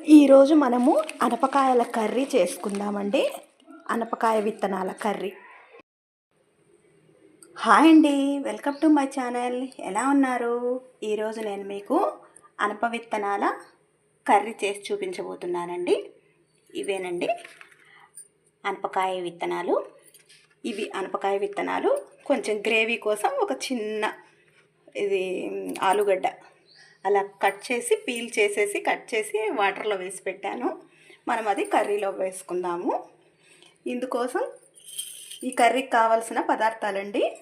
ఈరోజు మనము అనపకాయల కర్రీ చేసుకుందామండి. అనపకాయ విత్తనాల కర్రీ. హాయ్ అండి. Welcome to my channel. ఎలా ఉన్నారు? ఈరోజు నేను మీకు అనప విత్తనాల కర్రీ చేసి చూపించబోతున్నానండి. ఇవేనండి. అనపకాయ విత్తనాలు. ఇవి అనపకాయ విత్తనాలు. కొంచెం గ్రేవీ కోసం ఒక చిన్న ఇది ఆలుగడ్డ. అలా కట్ చేసి పీల్ చేసేసి కట్ చేసి వాటర్లో వేసి పెట్టాను. మనం అది కర్రీలో వేసుకుందాము. ఇందుకోసం ఈ కర్రీకి కావలసిన పదార్థాలండి.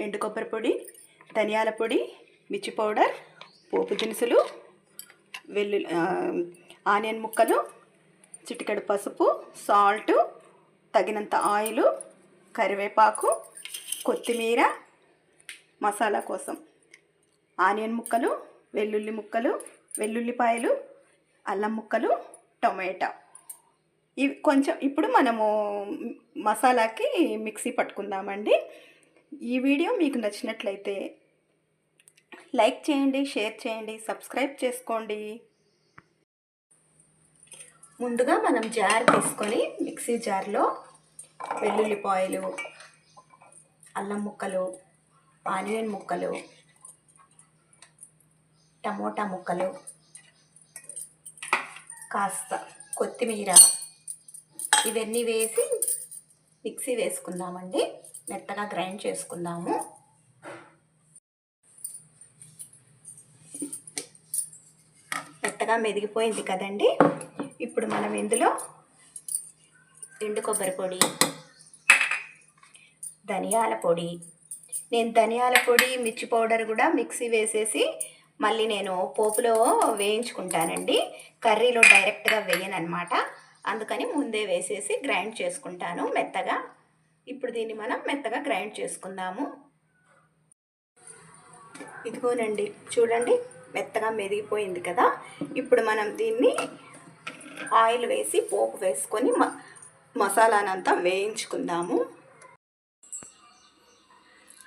ఎండు కొబ్బరి పొడి ధనియాల పొడి మిర్చి పౌడర్ పోపు దినుసులు వెల్లుల్లి ఆనియన్ ముక్కలు చిటికెడు పసుపు సాల్ట్ తగినంత ఆయిల్ కరివేపాకు కొత్తిమీర మసాలా కోసం. ఆనియన్ ముక్కలు వెల్లుల్లి ముక్కలు వెల్లుల్లిపాయలు అల్లం ముక్కలు టొమాటో. ఇవి కొంచెం ఇప్పుడు మనము మసాలాకి మిక్సీ పట్టుకుందామండి. ఈ వీడియో మీకు నచ్చినట్లయితే లైక్ చేయండి షేర్ చేయండి సబ్స్క్రైబ్ చేసుకోండి. ముందుగా మనం జార్ తీసుకొని మిక్సీ జార్లో వెల్లుల్లిపాయలు అల్లం ముక్కలు ఆనియన్ ముక్కలు టమోటా ముక్కలు కాస్త కొత్తిమీర ఇవన్నీ వేసి మిక్సీ వేసుకుందామండి. మెత్తగా గ్రైండ్ చేసుకుందాము. మెత్తగా మెదిగిపోయింది కదండి. ఇప్పుడు మనం ఇందులో ఎండు కొబ్బరి పొడి ధనియాల పొడి. నేను ధనియాల పొడి మిర్చి పౌడర్ కూడా మిక్సీ వేసేసి మళ్ళీ నేను పోపులో వేయించుకుంటానండి. కర్రీలో డైరెక్ట్గా వేయను అనమాట అందుకని ముందే వేసేసి గ్రైండ్ చేసుకుంటాను మెత్తగా. ఇప్పుడు దీన్ని మనం మెత్తగా గ్రైండ్ చేసుకుందాము. ఇదిగోనండి చూడండి మెత్తగా మెదిగిపోయింది కదా. ఇప్పుడు మనం దీన్ని ఆయిల్ వేసి పోపు వేసుకొని మ మసాలానంతా వేయించుకుందాము.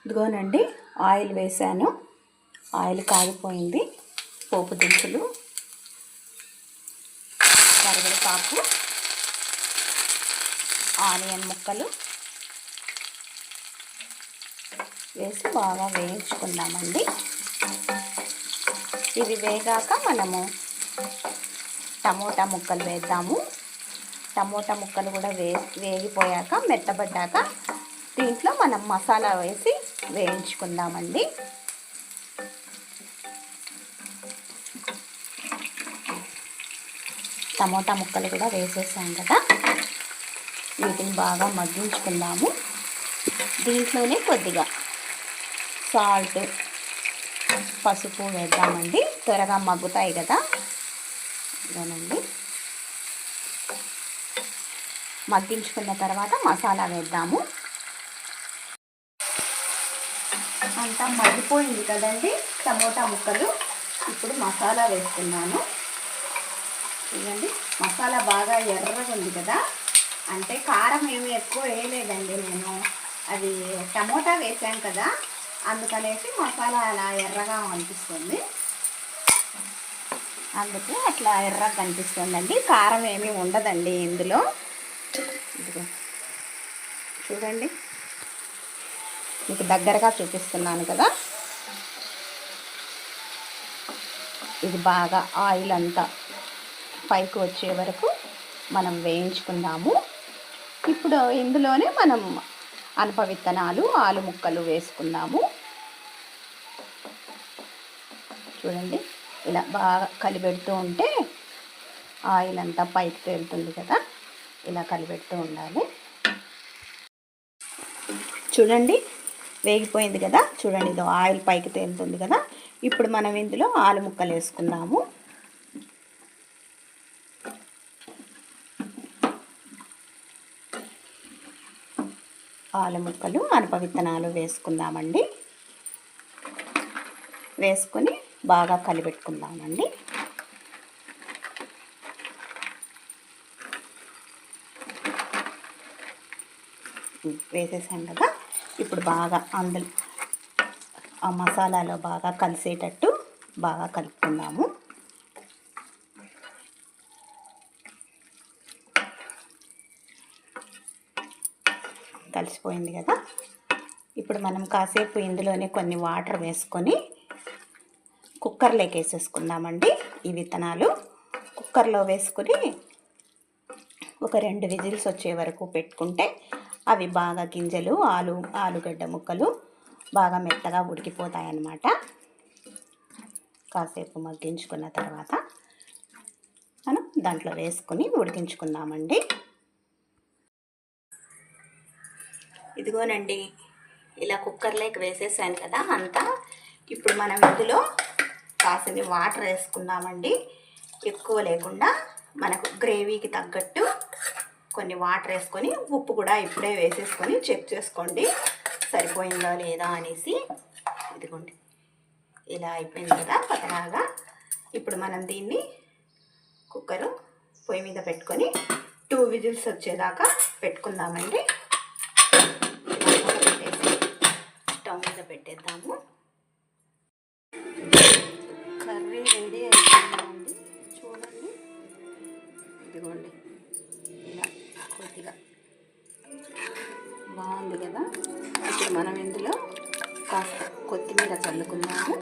ఇదిగోనండి ఆయిల్ వేసాను ఆయిల్ కాగిపోయింది పోపు దినుసులు కరివేపాకు ఆనియన్ ముక్కలు వేసి బాగా వేయించుకుందామండి. ఇవి వేగాక మనము టమోటా ముక్కలు వేద్దాము. టమోటా ముక్కలు కూడా వే వేగిపోయాక మెత్తబడ్డాక దీంట్లో మనం మసాలా వేసి వేయించుకుందామండి. టమోటా ముక్కలు కూడా వేసేసాం కదా. వీటిని బాగా మగ్గించుకుందాము. దీంట్లోనే కొద్దిగా సాల్ట్ పసుపు వేద్దామండి. త్వరగా మగ్గుతాయి కదా. ఇదేనండి మగ్గించుకున్న తర్వాత మసాలా వేద్దాము. అంతా మగ్గిపోయింది కదండి టమోటా ముక్కలు. ఇప్పుడు మసాలా వేస్తున్నాను. చూడండి మసాలా బాగా ఎర్రగా ఉంది కదా. అంటే కారం ఏమి ఎక్కువ వేయలేదండి నేను. అది టమోటా వేసాను కదా అందుకనేసి మసాలా అలా ఎర్రగా అనిపిస్తుంది. అందుకే అట్లా ఎర్రగా కనిపిస్తుందండి. కారం ఏమీ ఉండదండి ఇందులో. ఇదిగో చూడండి. మీకు దగ్గరగా చూపిస్తున్నాను కదా. ఇది బాగా ఆయిల్ అంతా పైకి వచ్చే వరకు మనం వేయించుకుందాము. ఇప్పుడు ఇందులోనే మనం అనప విత్తనాలు ఆలు ముక్కలు వేసుకుందాము. చూడండి ఇలా బాగా కలిపెడుతూ ఉంటే ఆయిల్ అంతా పైకి తేలుతుంది కదా ఇలా కలిపెడుతూ ఉండాలి. చూడండి వేగిపోయింది కదా చూడండి ఇది ఆయిల్ పైకి తేలుతుంది కదా. ఇప్పుడు మనం ఇందులో ఆలు ముక్కలు వేసుకుందాము. ఆలు ముక్కలు అనప విత్తనాలు వేసుకుందామండి. వేసుకొని బాగా కలిపెట్టుకుందామండి. వేసేసాం కదా ఇప్పుడు బాగా అందులో ఆ మసాలాలో బాగా కలిసేటట్టు బాగా కలుపుకుందాము. పోయింది కదా. ఇప్పుడు మనం కాసేపు ఇందులోనే కొన్ని వాటర్ వేసుకొని కుక్కర్లోకి వేసేసుకుందామండి. ఈ విత్తనాలు కుక్కర్లో వేసుకుని ఒక రెండు విజిల్స్ వచ్చే వరకు పెట్టుకుంటే అవి బాగా గింజలు ఆలు ఆలుగడ్డ ముక్కలు బాగా మెత్తగా ఉడికిపోతాయి అన్నమాట కాసేపు మగ్గించుకున్న తర్వాత మనం దాంట్లో వేసుకుని ఉడికించుకుందామండి. ఇదిగోనండి ఇలా కుక్కర్లోకి వేసేసాను కదా అంతా. ఇప్పుడు మనం ఇందులో కాసిని వాటర్ వేసుకుందామండి. ఎక్కువ లేకుండా మనకు గ్రేవీకి తగ్గట్టు కొన్ని వాటర్ వేసుకొని ఉప్పు కూడా ఇప్పుడే వేసేసుకొని చెక్ చేసుకోండి. సరిపోయిందా లేదా అనేసి. ఇదిగోండి ఇలా అయిపోయింది కదా పతలాగా. ఇప్పుడు మనం దీన్ని కుక్కరు పొయ్యి మీద పెట్టుకొని టూ విజిల్స్ వచ్చేదాకా పెట్టుకుందామండి ఇలా మూత పెట్టేసి స్టవ్ మీద పెట్టేద్దాము. కర్రీ రెడీ అయిపోయిందండి. చూడండి. ఇదిగోండి. ఇలా కొద్దిగా బాగుంది కదా. ఇప్పుడు మనం ఇందులో కాస్త కొత్తిమీర చల్లుకున్నాము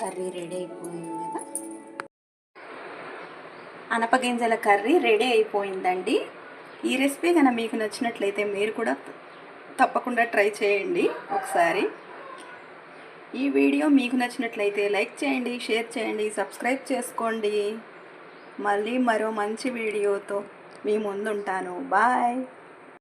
కర్రీ రెడీ అయిపోయింది కదా. అనపగింజల కర్రీ రెడీ అయిపోయిందండి. ఈ రెసిపీ కనుక మీకు నచ్చినట్లయితే మీరు కూడా తప్పకుండా ట్రై చేయండి ఒకసారి. ఈ వీడియో మీకు నచ్చినట్లయితే లైక్ చేయండి షేర్ చేయండి సబ్స్క్రైబ్ చేసుకోండి. మళ్ళీ మరో మంచి వీడియోతో మీ ముందుంటాను. బాయ్.